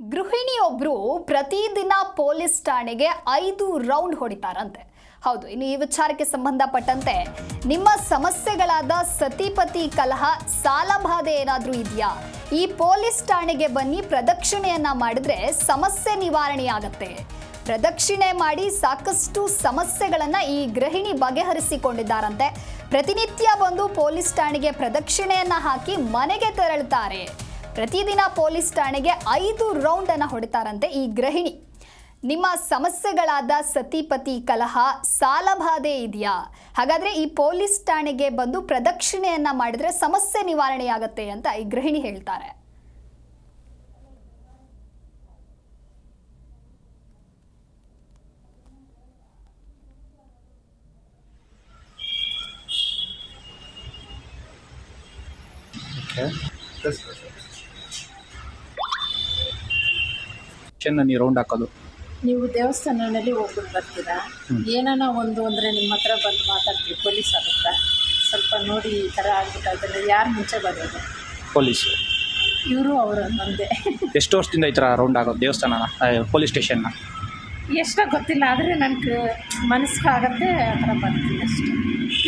ಗೃಹಿಣಿಯೊಬ್ರು ಪ್ರತಿದಿನ ಪೊಲೀಸ್ ಠಾಣೆಗೆ ಐದು ರೌಂಡ್ ಹೊಡಿತಾರಂತೆ. ಹೌದು, ಇನ್ನು ಈ ವಿಚಾರಕ್ಕೆ ಸಂಬಂಧಪಟ್ಟಂತೆ ನಿಮ್ಮ ಸಮಸ್ಯೆಗಳಾದ ಸತಿಪತಿ ಕಲಹ, ಸಾಲಬಾಧೆ ಏನಾದರೂ ಇದೆಯಾ? ಈ ಪೊಲೀಸ್ ಠಾಣೆಗೆ ಬನ್ನಿ, ಪ್ರದಕ್ಷಿಣೆಯನ್ನ ಮಾಡಿದ್ರೆ ಸಮಸ್ಯೆ ನಿವಾರಣೆಯಾಗತ್ತೆ. ಪ್ರದಕ್ಷಿಣೆ ಮಾಡಿ ಸಾಕಷ್ಟು ಸಮಸ್ಯೆಗಳನ್ನ ಈ ಗೃಹಿಣಿ ಬಗೆಹರಿಸಿಕೊಂಡಿದ್ದಾರಂತೆ. ಪ್ರತಿನಿತ್ಯ ಬಂದು ಪೊಲೀಸ್ ಠಾಣೆಗೆ ಪ್ರದಕ್ಷಿಣೆಯನ್ನ ಹಾಕಿ ಮನೆಗೆ ತೆರಳುತ್ತಾರೆ. ಪ್ರತಿದಿನ ಪೊಲೀಸ್ ಠಾಣೆಗೆ ಐದು ರೌಂಡ್ ಅನ್ನ ಹೊಡಿತಾರಂತೆ ಈ ಗೃಹಿಣಿ. ನಿಮ್ಮ ಸಮಸ್ಯೆಗಳಾದ ಸತಿಪತಿ ಕಲಹ, ಸಾಲಬಾಧೆ ಇದೆಯಾ? ಹಾಗಾದ್ರೆ ಈ ಪೊಲೀಸ್ ಠಾಣೆಗೆ ಬಂದು ಪ್ರದಕ್ಷಿಣೆಯನ್ನ ಮಾಡಿದ್ರೆ ಸಮಸ್ಯೆ ನಿವಾರಣೆಯಾಗತ್ತೆ ಅಂತ ಈ ಗೃಹಿಣಿ ಹೇಳ್ತಾರೆ. ಓಕೆ ಚೆನ್ನ ನೀವು ರೌಂಡ್ ಹಾಕೋದು. ನೀವು ದೇವಸ್ಥಾನದಲ್ಲಿ ಹೋಗ್ಬಿಟ್ಟು ಬರ್ತೀರಾ? ಏನಾನ ಒಂದು ಅಂದರೆ ನಿಮ್ಮ ಹತ್ರ ಬಂದು ಮಾತಾಡ್ತೀವಿ ಪೊಲೀಸ್ ಆಗುತ್ತೆ? ಸ್ವಲ್ಪ ನೋಡಿ ಈ ಥರ ಆಗ್ಬಿಟ್ಟು ಅದನ್ನು ಯಾರು ಮುಂಚೆ ಬರೋದು? ಪೊಲೀಸ್. ಇವರು ಅವರ ಒಂದೇ ಎಷ್ಟು ವರ್ಷದಿಂದ ಈ ಥರ ರೌಂಡ್ ಆಗೋದು ದೇವಸ್ಥಾನನ ಪೊಲೀಸ್ ಸ್ಟೇಷನ್ನ ಎಷ್ಟೋ ಗೊತ್ತಿಲ್ಲ ಆದರೆ ನನಗೆ ಮನಸ್ಸಿಗೆ ಆಗತ್ತೆ ಆ ಥರ ಬರ್ತೀನಿ ಅಷ್ಟೇ.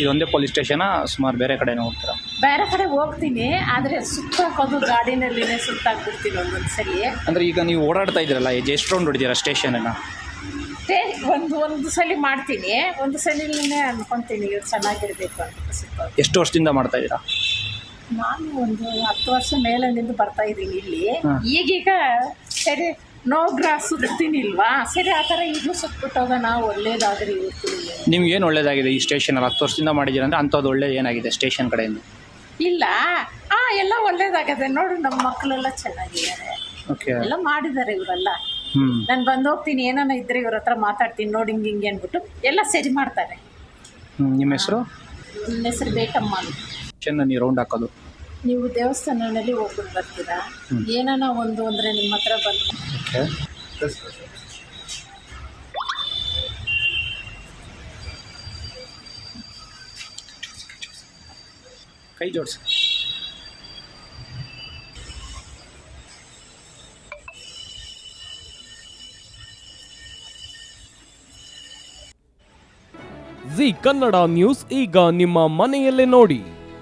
ಇದೊಂದೇ ಪೊಲೀಸ್ ಸ್ಟೇಷನ ಸುಮಾರು ಬೇರೆ ಕಡೆ ಹೋಗ್ತೀರಾ? ಬೇರೆ ಕಡೆ ಹೋಗ್ತೀನಿ ಆದರೆ ಸುತ್ತಾಕೋದು ಗಾಡಿನಲ್ಲಿನೇ ಸುತ್ತಾಕ್ಬಿಡ್ತೀನಿ ಒಂದೊಂದು ಸಲ ಅಂದ್ರೆ ಈಗ ನೀವು ಓಡಾಡ್ತಾ ಇದ್ದೀರಲ್ಲ ಈ ಎಷ್ಟು ರೌಂಡ್ ಹೊಡಿತೀರಾ ಸ್ಟೇಷನನ್ನು ಮತ್ತೆ ಒಂದು ಒಂದು ಸಲ ಮಾಡ್ತೀನಿ. ಒಂದು ಸಲಿನೇ ಅನ್ಕೊತೀನಿ ಇವ್ರು ಚೆನ್ನಾಗಿರಬೇಕು ಅಂತ ಎಷ್ಟು ವರ್ಷದಿಂದ ಮಾಡ್ತಾ ಇದ್ದೀರಾ? ನಾನು ಒಂದು ಹತ್ತು ವರ್ಷ ಮೇಲೆ ನಿಂತು ಬರ್ತಾ ಇದ್ದೀನಿ ಇಲ್ಲಿ. ಈಗೀಗ ಸರಿ ನೋಗ್ರ ಗ್ರಾಸ್ ಇಲ್ವಾ ಸರಿ ಆ ಥರ ಈಗಲೂ ನಾವು ಒಳ್ಳೇದಾದ್ರೆ ನಿಮ್ಗೆ ಏನು ಒಳ್ಳೇದಾಗಿದೆ ಈ ಸ್ಟೇಷನಲ್ಲಿ ಹತ್ತು ವರ್ಷದಿಂದ ಮಾಡಿದೀರ ಅಂದರೆ ಅಂಥದ್ದು ಒಳ್ಳೇದು ಏನಾಗಿದೆ ಸ್ಟೇಷನ್ ಕಡೆಯಿಂದ? ಇಲ್ಲ. ಆ ಎಲ್ಲ ಒಳ್ಳೇದಾಗದೆ. ನೋಡು ನಮ್ಮ ಮಕ್ಕಳೆಲ್ಲ ಚೆನ್ನಾಗಿದ್ದಾರೆ. ಓಕೆ ಎಲ್ಲ ಮಾಡಿದ್ದಾರೆ ಇವರೆಲ್ಲ. ಹ್ಞೂ ನಾನು ಬಂದು ಹೋಗ್ತೀನಿ ಏನಾನ ಇದ್ರೆ ಇವ್ರ ಹತ್ರ ಮಾತಾಡ್ತೀನಿ. ನೋಡಿ ಹಿಂಗೆ ಹಿಂಗೆ ಅಂದ್ಬಿಟ್ಟು ಎಲ್ಲ ಸರಿ ಮಾಡ್ತಾರೆ. ನಿಮ್ಮ ಹೆಸರು? ನಿಮ್ಮ ಹೆಸರು ಬೇಕಮ್ಮ. ಸ್ಟೇಷನ್ ಚೆನ್ನ ನೀವು ರೌಂಡ್ ಹಾಕೋದು. ನೀವು ದೇವಸ್ಥಾನದಲ್ಲಿ ಹೋಗ್ಬಿಟ್ಟು ಬರ್ತೀರಾ? ಏನಾನ ಒಂದು ಅಂದರೆ ನಿಮ್ಮ ಹತ್ರ ಬಂದು. ಓಕೆ ಕೈ ಜೋಡಿಸಿ. ಜಿ ಕನ್ನಡ ನ್ಯೂಸ್ ಈಗ ನಿಮ್ಮ ಮನೆಯಲ್ಲೇ ನೋಡಿ.